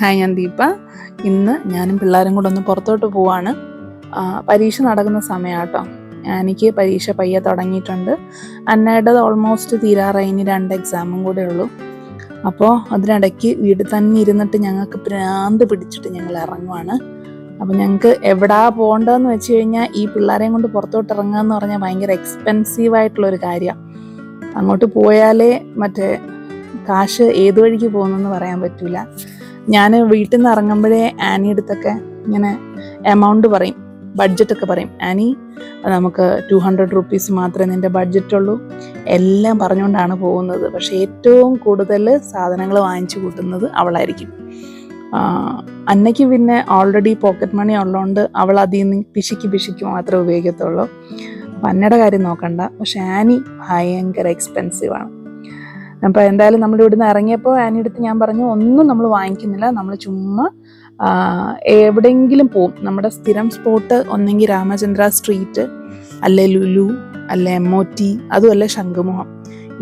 Hi ഞാൻ ദീപ. ഇന്ന് ഞാനും പിള്ളേരും കൂടെ ഒന്ന് പുറത്തോട്ട് പോവാണ്. പരീക്ഷ നടക്കുന്ന സമയമാട്ടോ എനിക്ക് പരീക്ഷ പയ്യെ തുടങ്ങിയിട്ടുണ്ട്. അന്നയുടേത് ഓൾമോസ്റ്റ് തീരാറായി. ഇനി രണ്ട് എക്സാമും കൂടെ ഉള്ളൂ. അപ്പോൾ അതിനിടയ്ക്ക് വീട്ടിൽ തന്നെ ഇരുന്നിട്ട് ഞങ്ങൾക്ക് ഭ്രാന്ത് പിടിച്ചിട്ട് ഞങ്ങൾ ഇറങ്ങുവാണ്. അപ്പോൾ ഞങ്ങൾക്ക് എവിടാ പോകേണ്ടതെന്ന് വെച്ച് കഴിഞ്ഞാൽ ഈ പിള്ളേരെയും കൊണ്ട് പുറത്തോട്ട് ഇറങ്ങുക എന്ന് പറഞ്ഞാൽ ഭയങ്കര എക്സ്പെൻസീവ് ആയിട്ടുള്ളൊരു കാര്യമാണ് അങ്ങോട്ട് പോയാലേ മറ്റേ കാശ് ഏത് വഴിക്ക് പോകുന്നെന്ന് പറയാൻ പറ്റില്ല ഞാൻ വീട്ടിൽ നിന്ന് ഇറങ്ങുമ്പോഴേ ആനി അടുത്തൊക്കെ ഇങ്ങനെ എമൗണ്ട് പറയും. ബഡ്ജറ്റ് ഒക്കെ പറയും. ആനി നമുക്ക് ടു ഹൺഡ്രഡ് റുപ്പീസ് മാത്രമേ നിന്റെ ബഡ്ജറ്റ് ഉള്ളൂ. എല്ലാം പറഞ്ഞുകൊണ്ടാണ് പോകുന്നത്. പക്ഷേ ഏറ്റവും കൂടുതൽ സാധനങ്ങൾ വാങ്ങിച്ചു കൂട്ടുന്നത് അവളായിരിക്കും. അന്നയ്ക്ക് പിന്നെ ഓൾറെഡി പോക്കറ്റ് മണി ഉള്ളതുകൊണ്ട് അവൾ അതിൽ നിന്ന് പിശിക്ക് പിശിക്ക് മാത്രമേ ഉപയോഗിക്കത്തുള്ളൂ. അപ്പം അന്നയുടെ കാര്യം നോക്കണ്ട. പക്ഷെ ആനി ഭയങ്കര എക്സ്പെൻസീവ് ആണ്. അപ്പോൾ എന്തായാലും നമ്മൾ ഇവിടുന്ന് ഇറങ്ങിയപ്പോൾ ആനി അടുത്ത് ഞാൻ പറഞ്ഞു ഒന്നും നമ്മൾ വാങ്ങിക്കുന്നില്ല. നമ്മൾ ചുമ്മാ എവിടെയെങ്കിലും പോവും. നമ്മുടെ സ്ഥിരം സ്പോട്ട് ഒന്നെങ്കിൽ രാമചന്ദ്ര സ്ട്രീറ്റ് അല്ലെ ലുലു അല്ലെ എം ഒ ടി അതുമല്ല ശംഖുമുഖം.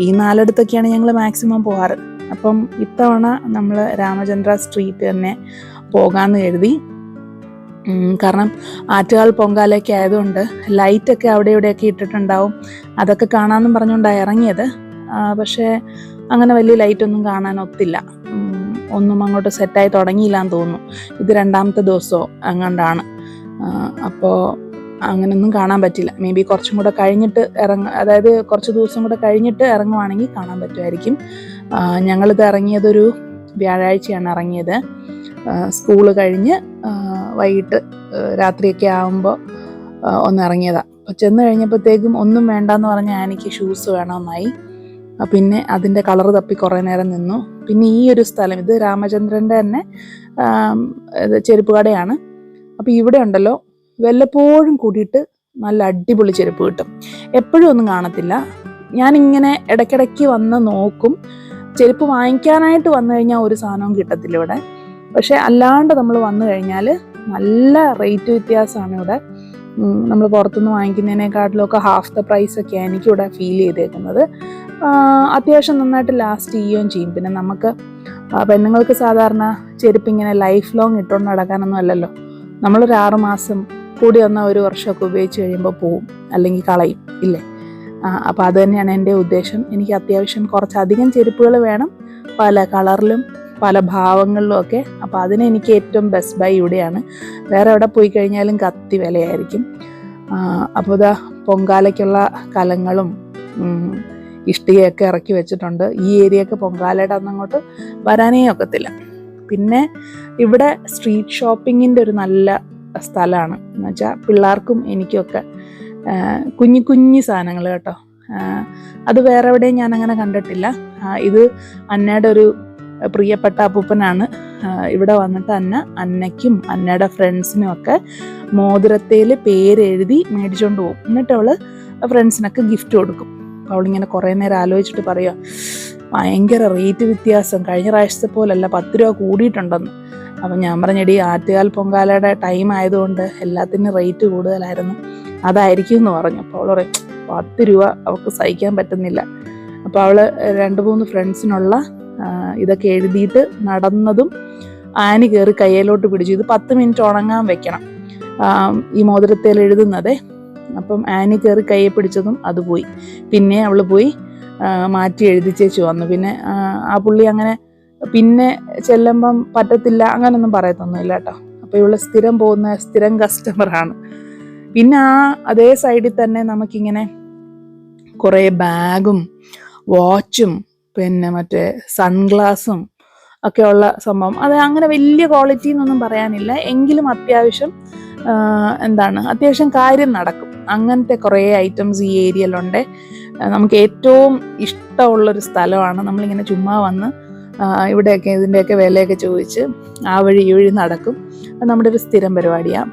ഈ നാലിടത്തൊക്കെയാണ് ഞങ്ങൾ മാക്സിമം പോകാറ്. അപ്പം ഇത്തവണ നമ്മൾ രാമചന്ദ്ര സ്ട്രീറ്റ് തന്നെ പോകാമെന്ന് കരുതി. കാരണം ആറ്റുകാൽ പൊങ്കാലയൊക്കെ ആയതുകൊണ്ട് ലൈറ്റൊക്കെ അവിടെ ഇവിടെയൊക്കെ ഇട്ടിട്ടുണ്ടാവും. അതൊക്കെ കാണാമെന്നും പറഞ്ഞുകൊണ്ടാണ് ഇറങ്ങിയത്. പക്ഷേ അങ്ങനെ വലിയ ലൈറ്റൊന്നും കാണാൻ ഒത്തില്ല. ഒന്നും അങ്ങോട്ട് സെറ്റായി തുടങ്ങിയില്ല എന്ന് തോന്നുന്നു. ഇത് രണ്ടാമത്തെ ദിവസമോ അങ്ങാണ്ടാണ്. അപ്പോൾ അങ്ങനെയൊന്നും കാണാൻ പറ്റില്ല. മേ ബി കുറച്ചും കൂടെ കഴിഞ്ഞിട്ട് ഇറങ്ങ അതായത് കുറച്ച് ദിവസം കൂടെ കഴിഞ്ഞിട്ട് ഇറങ്ങുവാണെങ്കിൽ കാണാൻ പറ്റുമായിരിക്കും. ഞങ്ങളിത് ഇറങ്ങിയതൊരു വ്യാഴാഴ്ചയാണ് ഇറങ്ങിയത്. സ്കൂൾ കഴിഞ്ഞ് വൈകിട്ട് രാത്രിയൊക്കെ ആകുമ്പോൾ ഒന്ന് ഇറങ്ങിയതാണ് അപ്പോൾ ചെന്ന് കഴിഞ്ഞപ്പോഴത്തേക്കും ഒന്നും വേണ്ടെന്ന് പറഞ്ഞ എനിക്ക് ഷൂസ് വേണമെന്നായി. പിന്നെ അതിന്റെ കളർ തപ്പി കുറേ നേരം നിന്നു. പിന്നെ ഈ ഒരു സ്ഥലം ഇത് രാമചന്ദ്രന്റെ തന്നെ ചെരുപ്പ് കടയാണ്. അപ്പോൾ ഇവിടെ ഉണ്ടല്ലോ വല്ലപ്പോഴും കൂടിയിട്ട് നല്ല അടിപൊളി ചെരുപ്പ് കിട്ടും. എപ്പോഴും ഒന്നും കാണത്തില്ല. ഞാനിങ്ങനെ ഇടയ്ക്കിടയ്ക്ക് വന്ന് നോക്കും. ചെരുപ്പ് വാങ്ങിക്കാനായിട്ട് വന്നു കഴിഞ്ഞാൽ ഒരു സാധനവും കിട്ടത്തില്ല ഇവിടെ. പക്ഷെ അല്ലാണ്ട് നമ്മൾ വന്നു കഴിഞ്ഞാൽ നല്ല റേറ്റ് വ്യത്യാസമാണ് ഇവിടെ. നമ്മൾ പുറത്തുനിന്ന് വാങ്ങിക്കുന്നതിനേക്കാട്ടിലൊക്കെ ഹാഫ് ദ പ്രൈസ് ഒക്കെയാണ് എനിക്കിവിടെ ഫീൽ ചെയ്തേക്കുന്നത്. അത്യാവശ്യം നന്നായിട്ട് ലാസ്റ്റ് ചെയ്യുകയും ചെയ്യും. പിന്നെ നമുക്ക് പെണ്ണുങ്ങൾക്ക് സാധാരണ ചെരുപ്പ് ഇങ്ങനെ ലൈഫ് ലോങ് ഇട്ടുകൊണ്ട് നടക്കാനൊന്നും അല്ലല്ലോ. നമ്മളൊരു ആറുമാസം കൂടി വന്ന ഒരു വർഷമൊക്കെ ഉപയോഗിച്ച് കഴിയുമ്പോൾ പോവും അല്ലെങ്കിൽ കളയും ഇല്ലേ? അപ്പോൾ അത് തന്നെയാണ് എന്റെ ഉദ്ദേശം. എനിക്ക് അത്യാവശ്യം കുറച്ചധികം ചെരുപ്പുകൾ വേണം പല കളറിലും പല ഭാവങ്ങളിലും ഒക്കെ. അപ്പോൾ അതിന് എനിക്ക് ഏറ്റവും ബെസ്റ്റ് ബൈ ഇവിടെയാണ്. വേറെ എവിടെ പോയി കഴിഞ്ഞാലും കത്തി വിലയായിരിക്കും. അപ്പോൾ ഇതാ പൊങ്കാലയ്ക്കുള്ള കലങ്ങളും ഇഷ്ടികയൊക്കെ ഇറക്കി വെച്ചിട്ടുണ്ട്. ഈ ഏരിയയൊക്കെ പൊങ്കാലയുടെ അന്നങ്ങോട്ട് വരാനേ ഒക്കത്തില്ല. പിന്നെ ഇവിടെ സ്ട്രീറ്റ് ഷോപ്പിങ്ങിന്റെ ഒരു നല്ല സ്ഥലമാണ്. എന്ന് വെച്ചാൽ പിള്ളേർക്കും എനിക്കുമൊക്കെ കുഞ്ഞു കുഞ്ഞു സാധനങ്ങൾ കേട്ടോ. അത് വേറെ എവിടെയും ഞാൻ അങ്ങനെ കണ്ടിട്ടില്ല ഇത് അന്നയുടെ ഒരു പ്രിയപ്പെട്ട അപ്പൂപ്പനാണ്. ഇവിടെ വന്നിട്ട് അന്ന അന്നയ്ക്കും അന്നയുടെ ഫ്രണ്ട്സിനും ഒക്കെ മോതിരത്തേൽ പേരെഴുതി മേടിച്ചുകൊണ്ട് പോകും. എന്നിട്ട് അവൾ ഫ്രണ്ട്സിനൊക്കെ ഗിഫ്റ്റ് കൊടുക്കും. അവളിങ്ങനെ കുറേ നേരം ആലോചിച്ചിട്ട് പറയുക ഭയങ്കര റേറ്റ് വ്യത്യാസം. കഴിഞ്ഞ പ്രാവശ്യത്തെ പോലല്ല പത്ത് രൂപ കൂടിയിട്ടുണ്ടെന്ന്. അപ്പം ഞാൻ പറഞ്ഞെടി ആറ്റുകാൽ പൊങ്കാലയുടെ ടൈം ആയതുകൊണ്ട് എല്ലാത്തിനും റേറ്റ് കൂടുതലായിരുന്നു. അതായിരിക്കും എന്ന് പറഞ്ഞു. അപ്പോൾ അവൾ പറയും പത്ത് രൂപ അവൾക്ക് സഹിക്കാൻ പറ്റുന്നില്ല. അപ്പോൾ അവൾ രണ്ട് മൂന്ന് ഫ്രണ്ട്സിനുള്ള ഇതൊക്കെ എഴുതിയിട്ട് നടന്നതും ആനി കയറി കയ്യിലോട്ട് പിടിച്ചു. ഇത് പത്ത് മിനിറ്റ് ഉണങ്ങാൻ വെക്കണം. ഈ മോതിരത്തേൽ എഴുതുന്നതേ അപ്പം ആനി കയറി കയ്യെ പിടിച്ചതും അത് പോയി. പിന്നെ അവൾ പോയി മാറ്റി എഴുതിച്ചേച്ചു വന്നു. പിന്നെ ആ, പുള്ളി അങ്ങനെ പിന്നെ ചെല്ലുമ്പം പറ്റത്തില്ല അങ്ങനൊന്നും പറയത്തൊന്നുമില്ല കേട്ടോ. അപ്പോൾ ഇവൾ സ്ഥിരം പോകുന്ന സ്ഥിരം കസ്റ്റമറാണ് പിന്നെ ആ അതേ സൈഡിൽ തന്നെ നമുക്കിങ്ങനെ കുറേ ബാഗും വാച്ചും പിന്നെ മറ്റേ സൺഗ്ലാസും ഒക്കെ ഉള്ള സംഭവം. അത് അങ്ങനെ വലിയ ക്വാളിറ്റി എന്നൊന്നും പറയാനില്ല. എങ്കിലും അത്യാവശ്യം എന്താണ്? അത്യാവശ്യം കാര്യം നടക്കും. അങ്ങനത്തെ കുറേ ഐറ്റംസ് ഈ ഏരിയയിലുണ്ട് നമുക്ക് ഏറ്റവും ഇഷ്ടമുള്ളൊരു സ്ഥലമാണ്. നമ്മളിങ്ങനെ ചുമ്മാ വന്ന് ഇവിടെയൊക്കെ ഇതിന്റെയൊക്കെ വിലയൊക്കെ ചോദിച്ച് ആ വഴി ഈ വഴി നടക്കും. അത് നമ്മുടെ ഒരു സ്ഥിരം പരിപാടിയാണ്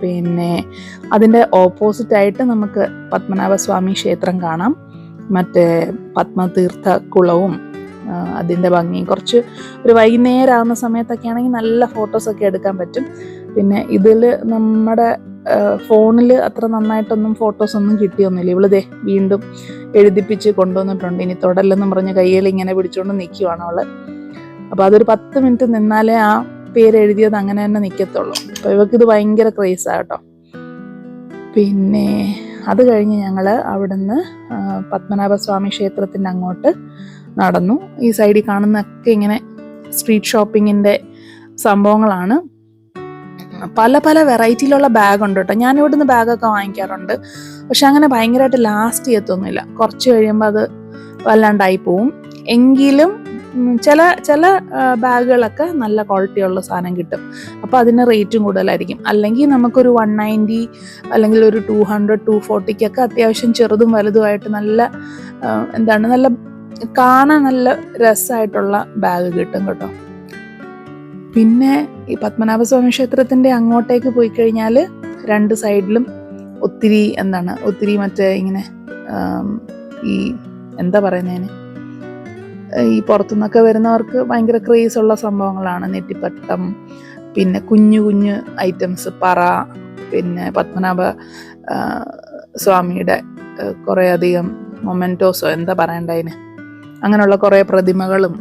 പിന്നെ അതിന്റെ ഓപ്പോസിറ്റായിട്ട് നമുക്ക് പത്മനാഭസ്വാമി ക്ഷേത്രം കാണാം. മറ്റേ പത്മതീർത്ഥ കുളവും അതിന്റെ ഭംഗിയും. കുറച്ച് ഒരു വൈകുന്നേരം ആവുന്ന സമയത്തൊക്കെ ആണെങ്കിൽ നല്ല ഫോട്ടോസൊക്കെ എടുക്കാൻ പറ്റും. പിന്നെ ഇതിൽ നമ്മുടെ ഫോണിൽ അത്ര നന്നായിട്ടൊന്നും ഫോട്ടോസ് ഒന്നും കിട്ടിയൊന്നുമില്ല. ഇവളിതേ വീണ്ടും എഴുതിപ്പിച്ച് കൊണ്ടുവന്നിട്ടുണ്ട്. ഇനി തൊടല്ലെന്നും പറഞ്ഞ് കയ്യിൽ ഇങ്ങനെ പിടിച്ചുകൊണ്ട് നിൽക്കുവാണ് അവൾ. അപ്പോൾ അതൊരു പത്ത് മിനിറ്റ് നിന്നാലേ ആ പേര് എഴുതിയത് അങ്ങനെ തന്നെ നിൽക്കത്തുള്ളൂ അപ്പോൾ ഇവക്കിത് ഭയങ്കര ക്രേസാണ് കേട്ടോ. പിന്നെ അത് കഴിഞ്ഞ് ഞങ്ങൾ അവിടുന്ന് പത്മനാഭ പത്മനാഭസ്വാമി ക്ഷേത്രത്തിന്റെ അങ്ങോട്ട് നടന്നു. ഈ സൈഡിൽ കാണുന്നൊക്കെ ഇങ്ങനെ സ്ട്രീറ്റ് ഷോപ്പിങ്ങിന്റെ സംഭവങ്ങളാണ്. പല പല വെറൈറ്റിയിലുള്ള ബാഗ് ഉണ്ട് കേട്ടോ. ഞാൻ ഇവിടുന്ന് ബാഗൊക്കെ വാങ്ങിക്കാറുണ്ട്. പക്ഷെ അങ്ങനെ ഭയങ്കരമായിട്ട് ലാസ്റ്റ് ചെയ്യത്തൊന്നുമില്ല കുറച്ച് കഴിയുമ്പോൾ അത് വല്ലാണ്ടായി പോവും. എങ്കിലും ചില ചില ബാഗുകളൊക്കെ നല്ല ക്വാളിറ്റിയുള്ള സാധനം കിട്ടും. അപ്പോൾ അതിന് റേറ്റും കൂടുതലായിരിക്കും. അല്ലെങ്കിൽ നമുക്കൊരു വൺ നയന്റി അല്ലെങ്കിൽ ഒരു ടു ഹൺഡ്രഡ് ടു ഫോർട്ടിക്കൊക്കെ അത്യാവശ്യം ചെറുതും വലുതുമായിട്ട് നല്ല എന്താണ് നല്ല കാണാൻ നല്ല രസമായിട്ടുള്ള ബാഗ് കിട്ടും കേട്ടോ. പിന്നെ ഈ പത്മനാഭസ്വാമി ക്ഷേത്രത്തിന്റെ അങ്ങോട്ടേക്ക് പോയി കഴിഞ്ഞാൽ രണ്ട് സൈഡിലും ഒത്തിരി എന്താണ് ഒത്തിരി മറ്റേ ഇങ്ങനെ ഈ എന്താ പറയുന്നതിന്? ഈ പുറത്തുനിന്നൊക്കെ വരുന്നവർക്ക് ഭയങ്കര ക്രേസ് ഉള്ള സംഭവങ്ങളാണ്. നെറ്റിപ്പട്ടം പിന്നെ കുഞ്ഞു കുഞ്ഞു ഐറ്റംസ് പറ പിന്നെ പത്മനാഭ സ്വാമിയുടെ കുറേ അധികം മൊമെന്റോസോ എന്താ പറയണ്ടതിന്? അങ്ങനെയുള്ള കുറേ പ്രതിമകളും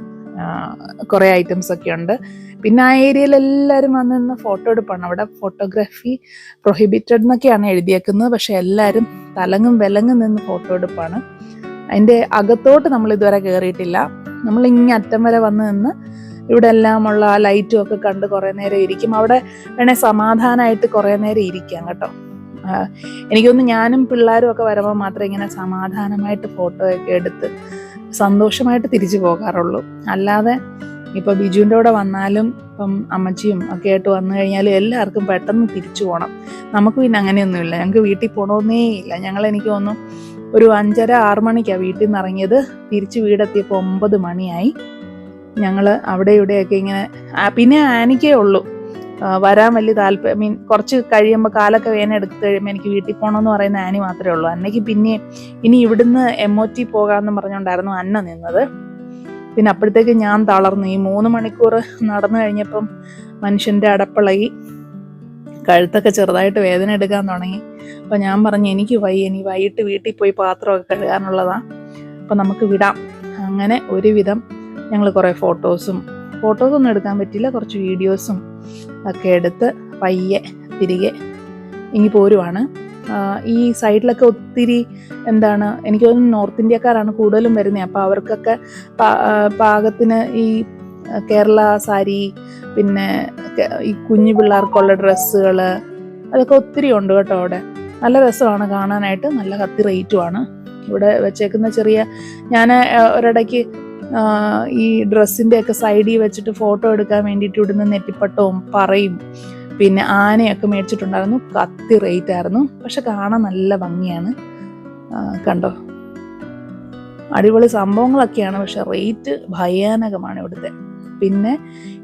കുറേ ഐറ്റംസ് ഒക്കെ ഉണ്ട്. പിന്നെ ആ ഏരിയയിൽ എല്ലാവരും വന്ന് നിന്ന് ഫോട്ടോ എടുപ്പാണ്. അവിടെ ഫോട്ടോഗ്രാഫി പ്രൊഹിബിറ്റഡ് എന്നൊക്കെയാണ് എഴുതിയേക്കുന്നത്. പക്ഷെ എല്ലാവരും തലങ്ങും വിലങ്ങും നിന്ന് ഫോട്ടോ എടുപ്പാണ്. അതിന്റെ അകത്തോട്ട് നമ്മൾ ഇതുവരെ കയറിയിട്ടില്ല നമ്മൾ ഇങ്ങനെ അറ്റം വരെ വന്ന് നിന്ന് ഇവിടെ എല്ലാമുള്ള ലൈറ്റും ഒക്കെ കണ്ട് കുറേ നേരം ഇരിക്കും. അവിടെ വേണേൽ സമാധാനമായിട്ട് കുറേ നേരം ഇരിക്കാം കേട്ടോ. എനിക്കൊന്ന് ഞാനും പിള്ളേരും ഒക്കെ വരുമ്പോൾ മാത്രമേ ഇങ്ങനെ സമാധാനമായിട്ട് ഫോട്ടോ ഒക്കെ എടുത്ത് സന്തോഷമായിട്ട് തിരിച്ചു പോകാറുള്ളൂ. അല്ലാതെ ഇപ്പൊ ബിജുവിന്റെ കൂടെ വന്നാലും ഇപ്പം അമ്മച്ചിയും ഒക്കെ ആയിട്ട് വന്നു കഴിഞ്ഞാൽ എല്ലാവർക്കും പെട്ടെന്ന് തിരിച്ചു പോകണം നമുക്ക് പിന്നെ അങ്ങനെയൊന്നുമില്ല. ഞങ്ങൾക്ക് വീട്ടിൽ പോകണമെന്നേ ഇല്ല. ഞങ്ങൾ എനിക്ക് തോന്നുന്നു ഒരു അഞ്ചര ആറ് മണിക്കാണ് വീട്ടിൽ നിന്ന് ഇറങ്ങിയത്. തിരിച്ച് വീടെത്തിയപ്പോൾ ഒമ്പത് മണിയായി. ഞങ്ങൾ അവിടെ ഇവിടെയൊക്കെ ഇങ്ങനെ പിന്നെ ആനിക്കേ ഉള്ളൂ. വരാൻ വലിയ താല്പര്യം മീൻ കുറച്ച് കഴിയുമ്പോൾ കാലൊക്കെ വേന എടുത്ത് കഴിയുമ്പോൾ എനിക്ക് വീട്ടിൽ പോകണമെന്ന് പറയുന്ന ആനി മാത്രമേ ഉള്ളൂ. അന്നയ്ക്ക് പിന്നെ ഇനി ഇവിടുന്ന് എം ഒ ടി പോകാമെന്ന് പറഞ്ഞുകൊണ്ടായിരുന്നു അന്ന നിന്നത്. പിന്നെ അപ്പോഴത്തേക്ക് ഞാൻ തളർന്നു. ഈ മൂന്ന് മണിക്കൂർ നടന്നു കഴിഞ്ഞപ്പം മനുഷ്യന്റെ അടപ്പിളകി. കഴുത്തൊക്കെ ചെറുതായിട്ട് വേദന എടുക്കാൻ തുടങ്ങി. അപ്പം ഞാൻ പറഞ്ഞു എനിക്ക് വയ്യ ഇനി വൈകിട്ട് വീട്ടിൽ പോയി പാത്രമൊക്കെ കഴുകാനുള്ളതാണ് അപ്പം നമുക്ക് വിടാം. അങ്ങനെ ഒരുവിധം ഞങ്ങൾ കുറേ ഫോട്ടോസും ഫോട്ടോസൊന്നും എടുക്കാൻ പറ്റില്ല കുറച്ച് വീഡിയോസും ഒക്കെ എടുത്ത് പയ്യെ തിരികെ ഇങ്ങി പോരുവാണ്. ഈ സൈഡിലൊക്കെ ഒത്തിരി എന്താണ് എനിക്ക് തോന്നുന്നു നോർത്ത് ഇന്ത്യക്കാരാണ് കൂടുതലും വരുന്നത് അപ്പോൾ അവർക്കൊക്കെ പാകത്തിന് ഈ കേരള സാരി പിന്നെ ഈ കുഞ്ഞു പിള്ളേർക്കുള്ള ഡ്രസ്സുകൾ അതൊക്കെ ഒത്തിരി ഉണ്ട് കേട്ടോ അവിടെ. നല്ല രസമാണ് കാണാനായിട്ട്. നല്ല കത്തി റേറ്റുമാണ് ഇവിടെ വെച്ചേക്കുന്ന ചെറിയ ഞാൻ ഒരിടയ്ക്ക് ഈ ഡ്രസ്സിന്റെയൊക്കെ സൈഡിൽ വെച്ചിട്ട് ഫോട്ടോ എടുക്കാൻ വേണ്ടിയിട്ട് ഇവിടുന്ന് നെറ്റിപ്പട്ടവും പറയും. പിന്നെ ആനയൊക്കെ മേടിച്ചിട്ടുണ്ടായിരുന്നു. കത്തി റേറ്റ് ആയിരുന്നു. പക്ഷെ കാണാൻ നല്ല ഭംഗിയാണ്. കണ്ടോ? അടിപൊളി സംഭവങ്ങളൊക്കെയാണ്. പക്ഷെ റേറ്റ് ഭയാനകമാണ് ഇവിടുത്തെ. പിന്നെ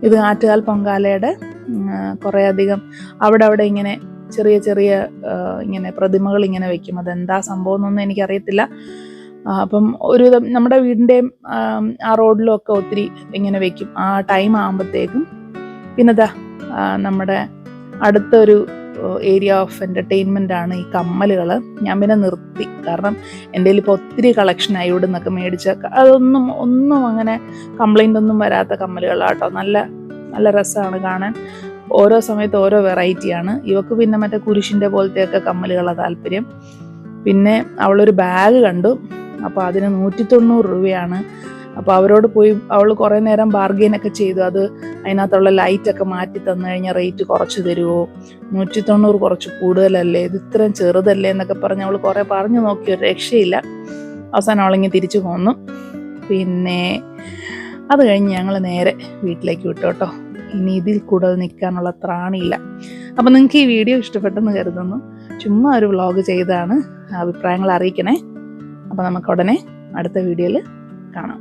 ഇത് ആറ്റുകാൽ പൊങ്കാലയുടെ കുറേയധികം അവിടെ അവിടെ ഇങ്ങനെ ചെറിയ ചെറിയ ഇങ്ങനെ പ്രതിമകൾ ഇങ്ങനെ വെക്കും. അതെന്താ സംഭവം എന്നൊന്നും എനിക്കറിയത്തില്ല അപ്പം ഒരു നമ്മുടെ വീടിന്റെയും ആ റോഡിലും ഒക്കെ ഒത്തിരി ഇങ്ങനെ വെക്കും. ആ ടൈം ആകുമ്പോഴത്തേക്കും പിന്നെ ദാ ആ, നമ്മുടെ അടുത്തൊരു ഏരിയ ഓഫ് എന്റർടൈൻമെന്റ് ആണ് ഈ കമ്മലുകൾ ഞാൻ പിന്നെ നിർത്തി. കാരണം എന്റെ ഇപ്പോൾ ഒത്തിരി കളക്ഷനായി ഇവിടെ നിന്നൊക്കെ മേടിച്ച അതൊന്നും ഒന്നും അങ്ങനെ കംപ്ലൈന്റ് ഒന്നും വരാത്ത കമ്മലുകളാട്ടോ. നല്ല നല്ല രസമാണ് കാണാൻ. ഓരോ സമയത്ത് ഓരോ വെറൈറ്റിയാണ് ഇവക്ക് പിന്നെ മറ്റേ കുരിശിന്റെ പോലത്തെയൊക്കെ കമ്മലുകളാണ് താല്പര്യം. പിന്നെ അവളൊരു ബാഗ് കണ്ടു. അപ്പോൾ അതിന് നൂറ്റി തൊണ്ണൂറ് രൂപയാണ് അപ്പോൾ അവരോട് പോയി അവൾ കുറേ നേരം ബാർഗെയിൻ ഒക്കെ ചെയ്തു. അത് അതിനകത്തുള്ള ലൈറ്റൊക്കെ മാറ്റി തന്നു കഴിഞ്ഞാൽ റേറ്റ് കുറച്ച് തരുമോ നൂറ്റി തൊണ്ണൂറ് കുറച്ച് കൂടുതലല്ലേ? ഇത് ഇത്രയും ചെറുതല്ലേ എന്നൊക്കെ പറഞ്ഞ് അവൾ കുറേ പറഞ്ഞു നോക്കി. ഒരു രക്ഷയില്ല. അവസാനം അവളിങ്ങി തിരിച്ചു പോന്നു. പിന്നെ അത് കഴിഞ്ഞ് ഞങ്ങൾ നേരെ വീട്ടിലേക്ക് വിട്ടു കേട്ടോ. ഇനി ഇതിൽ കൂടുതൽ നിൽക്കാനുള്ള ത്രാണിയില്ല. അപ്പം നിങ്ങൾക്ക് ഈ വീഡിയോ ഇഷ്ടപ്പെട്ടെന്ന് കരുതുന്നു. ചുമ്മാ ഒരു വ്ളോഗ് ചെയ്താണ് അഭിപ്രായങ്ങൾ അറിയിക്കണേ. അപ്പം നമുക്ക് ഉടനെ അടുത്ത വീഡിയോയിൽ കാണാം.